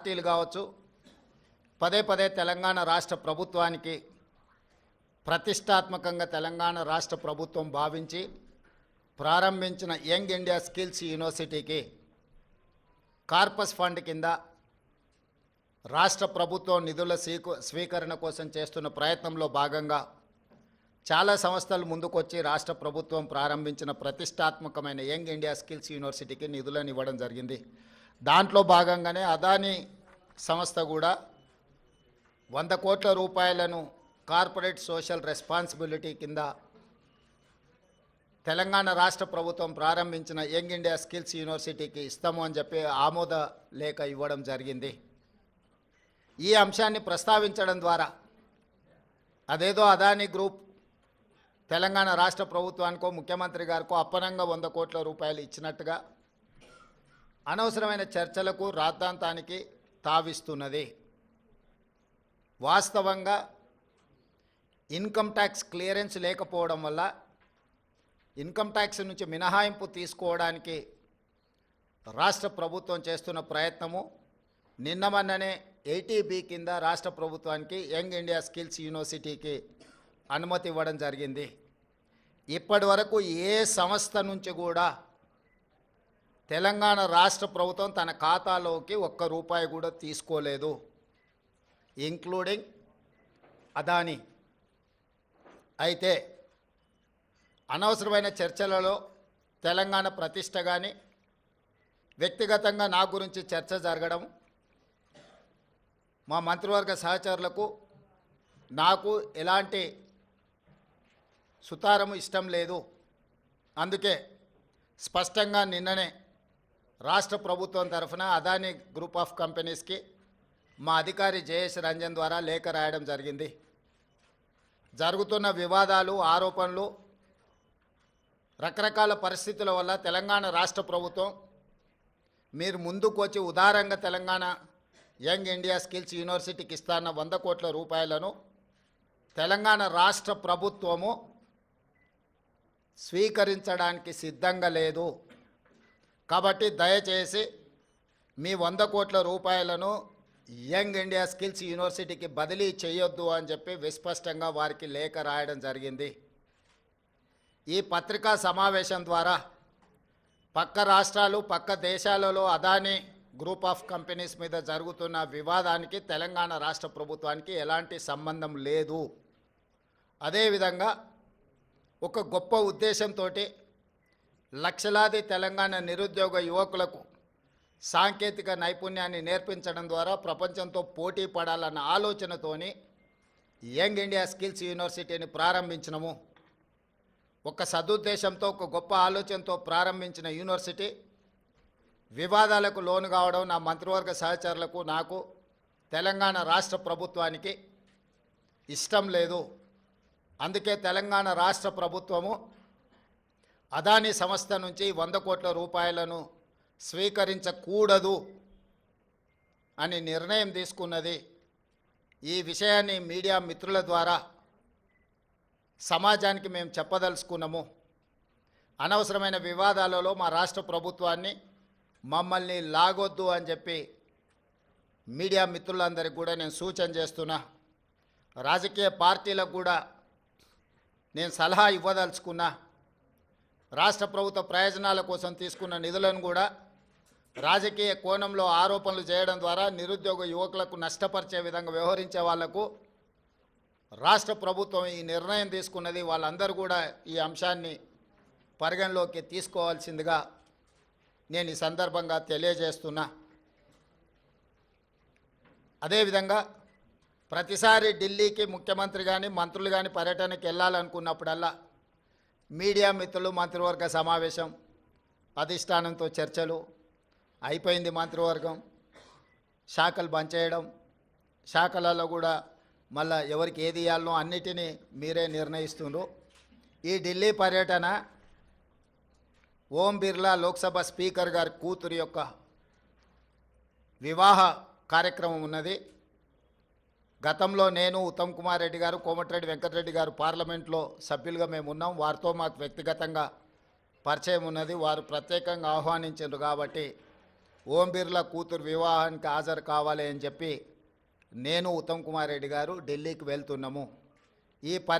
పార్టీలు కావచ్చు పదే పదే తెలంగాణ రాష్ట్ర ప్రభుత్వానికి ప్రతిష్టాత్మకంగా తెలంగాణ రాష్ట్ర ప్రభుత్వం భావించి ప్రారంభించిన యంగ్ ఇండియా స్కిల్స్ యూనివర్సిటీకి కార్పస్ ఫండ్ కింద రాష్ట్ర ప్రభుత్వం నిధుల స్వీకు స్వీకరణ కోసం చేస్తున్న ప్రయత్నంలో భాగంగా చాలా సంస్థలు ముందుకొచ్చి రాష్ట్ర ప్రభుత్వం ప్రారంభించిన ప్రతిష్టాత్మకమైన యంగ్ ఇండియా స్కిల్స్ యూనివర్సిటీకి నిధులను ఇవ్వడం జరిగింది. దాంట్లో భాగంగానే అదానీ సంస్థ కూడా వంద కోట్ల రూపాయలను కార్పొరేట్ సోషల్ రెస్పాన్సిబిలిటీ కింద తెలంగాణ రాష్ట్ర ప్రభుత్వం ప్రారంభించిన యంగ్ ఇండియా స్కిల్స్ యూనివర్సిటీకి ఇస్తాము అని చెప్పి ఆమోద లేఖ ఇవ్వడం జరిగింది. ఈ అంశాన్ని ప్రస్తావించడం ద్వారా అదేదో అదానీ గ్రూప్ తెలంగాణ రాష్ట్ర ప్రభుత్వానికో ముఖ్యమంత్రి గారికో అప్పనంగా వంద కోట్ల రూపాయలు ఇచ్చినట్టుగా అనవసరమైన చర్చలకు రాద్ధాంతానికి తావిస్తున్నది. వాస్తవంగా ఇన్కమ్ ట్యాక్స్ క్లియరెన్స్ లేకపోవడం వల్ల ఇన్కమ్ ట్యాక్స్ నుంచి మినహాయింపు తీసుకోవడానికి రాష్ట్ర ప్రభుత్వం చేస్తున్న ప్రయత్నము. నిన్న మొన్ననే ఎయిటీబీ కింద రాష్ట్ర ప్రభుత్వానికి యంగ్ ఇండియా స్కిల్స్ యూనివర్సిటీకి అనుమతి ఇవ్వడం జరిగింది. ఇప్పటి వరకు ఏ సంస్థ నుంచి కూడా తెలంగాణ రాష్ట్ర ప్రభుత్వం తన ఖాతాలోకి ఒక్క రూపాయి కూడా తీసుకోలేదు ఇంక్లూడింగ్ అదానీ అయితే అనవసరమైన చర్చలలో తెలంగాణ ప్రతిష్ట కానీ వ్యక్తిగతంగా నా గురించి చర్చ జరగడం మా మంత్రివర్గ సహచరులకు నాకు ఎలాంటి సుతారము ఇష్టం లేదు. అందుకే స్పష్టంగా నిన్ననే రాష్ట్ర ప్రభుత్వం తరఫున అదానీ గ్రూప్ ఆఫ్ కంపెనీస్కి మా అధికారి జయేష్ రంజన్ ద్వారా లేఖ రాయడం జరిగింది. జరుగుతున్న వివాదాలు ఆరోపణలు రకరకాల పరిస్థితుల వల్ల తెలంగాణ రాష్ట్ర ప్రభుత్వం మీరు ముందుకు వచ్చి ఉదారంగా తెలంగాణ యంగ్ ఇండియా స్కిల్స్ యూనివర్సిటీకి ఇస్తాన్న వంద కోట్ల రూపాయలను తెలంగాణ రాష్ట్ర ప్రభుత్వము స్వీకరించడానికి సిద్ధంగా లేదు. కాబట్టి దయచేసి మీ వంద కోట్ల రూపాయలను యంగ్ ఇండియా స్కిల్స్ యూనివర్సిటీకి బదిలీ చేయొద్దు అని చెప్పి విస్పష్టంగా వారికి లేఖ రాయడం జరిగింది. ఈ పత్రికా సమావేశం ద్వారా పక్క రాష్ట్రాలు పక్క దేశాలలో అదానీ గ్రూప్ ఆఫ్ కంపెనీస్ మీద జరుగుతున్న వివాదానికి తెలంగాణ రాష్ట్ర ప్రభుత్వానికి ఎలాంటి సంబంధం లేదు. అదేవిధంగా ఒక గొప్ప ఉద్దేశంతో లక్షలాది తెలంగాణ నిరుద్యోగ యువకులకు సాంకేతిక నైపుణ్యాన్ని నేర్పించడం ద్వారా ప్రపంచంతో పోటీ పడాలన్న ఆలోచనతోని యంగ్ ఇండియా స్కిల్స్ యూనివర్సిటీని ప్రారంభించినము. ఒక సదుద్దేశంతో ఒక గొప్ప ఆలోచనతో ప్రారంభించిన యూనివర్సిటీ వివాదాలకు లోను కావడం నా మంత్రివర్గ సహచరులకు నాకు తెలంగాణ రాష్ట్ర ప్రభుత్వానికి ఇష్టం లేదు. అందుకే తెలంగాణ రాష్ట్ర ప్రభుత్వము అదానీ సంస్థ నుంచి వంద కోట్ల రూపాయలను స్వీకరించకూడదు అని నిర్ణయం తీసుకున్నది. ఈ విషయాన్ని మీడియా మిత్రుల ద్వారా సమాజానికి మేము చెప్పదలుచుకున్నాము. అనవసరమైన వివాదాలలో మా రాష్ట్ర ప్రభుత్వాన్ని మమ్మల్ని లాగొద్దు అని చెప్పి మీడియా మిత్రులందరికీ కూడా నేను సూచన చేస్తున్నా. రాజకీయ పార్టీలకు కూడా నేను సలహా ఇవ్వదలుచుకున్నా. రాష్ట్ర ప్రభుత్వ ప్రయోజనాల కోసం తీసుకున్న నిధులను కూడా రాజకీయ కోణంలో ఆరోపణలు చేయడం ద్వారా నిరుద్యోగ యువకులకు నష్టపరిచే విధంగా వ్యవహరించే వాళ్ళకు రాష్ట్ర ప్రభుత్వం ఈ నిర్ణయం తీసుకున్నది. వాళ్ళందరూ కూడా ఈ అంశాన్ని పరిగణలోకి తీసుకోవాల్సిందిగా నేను ఈ సందర్భంగా తెలియజేస్తున్నా. అదేవిధంగా ప్రతిసారి ఢిల్లీకి ముఖ్యమంత్రి కానీ మంత్రులు కానీ పర్యటనకి వెళ్ళాలనుకున్నప్పుడల్లా మీడియా మిత్రులు మంత్రివర్గ సమావేశం అధిష్టానంతో చర్చలు అయిపోయింది మంత్రివర్గం శాఖలు బంద్ చేయడం శాఖలలో కూడా మళ్ళా ఎవరికి ఏది ఇవ్వాలనో అన్నిటినీ మీరే నిర్ణయిస్తున్నారు ఈ ఢిల్లీ పర్యటన ఓం బిర్లా లోక్సభ స్పీకర్ గారి కూతురు యొక్క వివాహ కార్యక్రమం ఉన్నది. గతంలో నేను ఉత్తమ్ కుమార్ రెడ్డి గారు కోమటిరెడ్డి వెంకటరెడ్డి గారు పార్లమెంట్లో సభ్యులుగా మేము ఉన్నాం. వారితో మాకు వ్యక్తిగతంగా పరిచయం ఉన్నది. వారు ప్రత్యేకంగా ఆహ్వానించారు కాబట్టి ఓం బిర్లా కూతురు వివాహానికి హాజరు కావాలి అని చెప్పి నేను ఉత్తమ్ కుమార్ రెడ్డి గారు ఢిల్లీకి వెళ్తున్నాము. ఈ పరి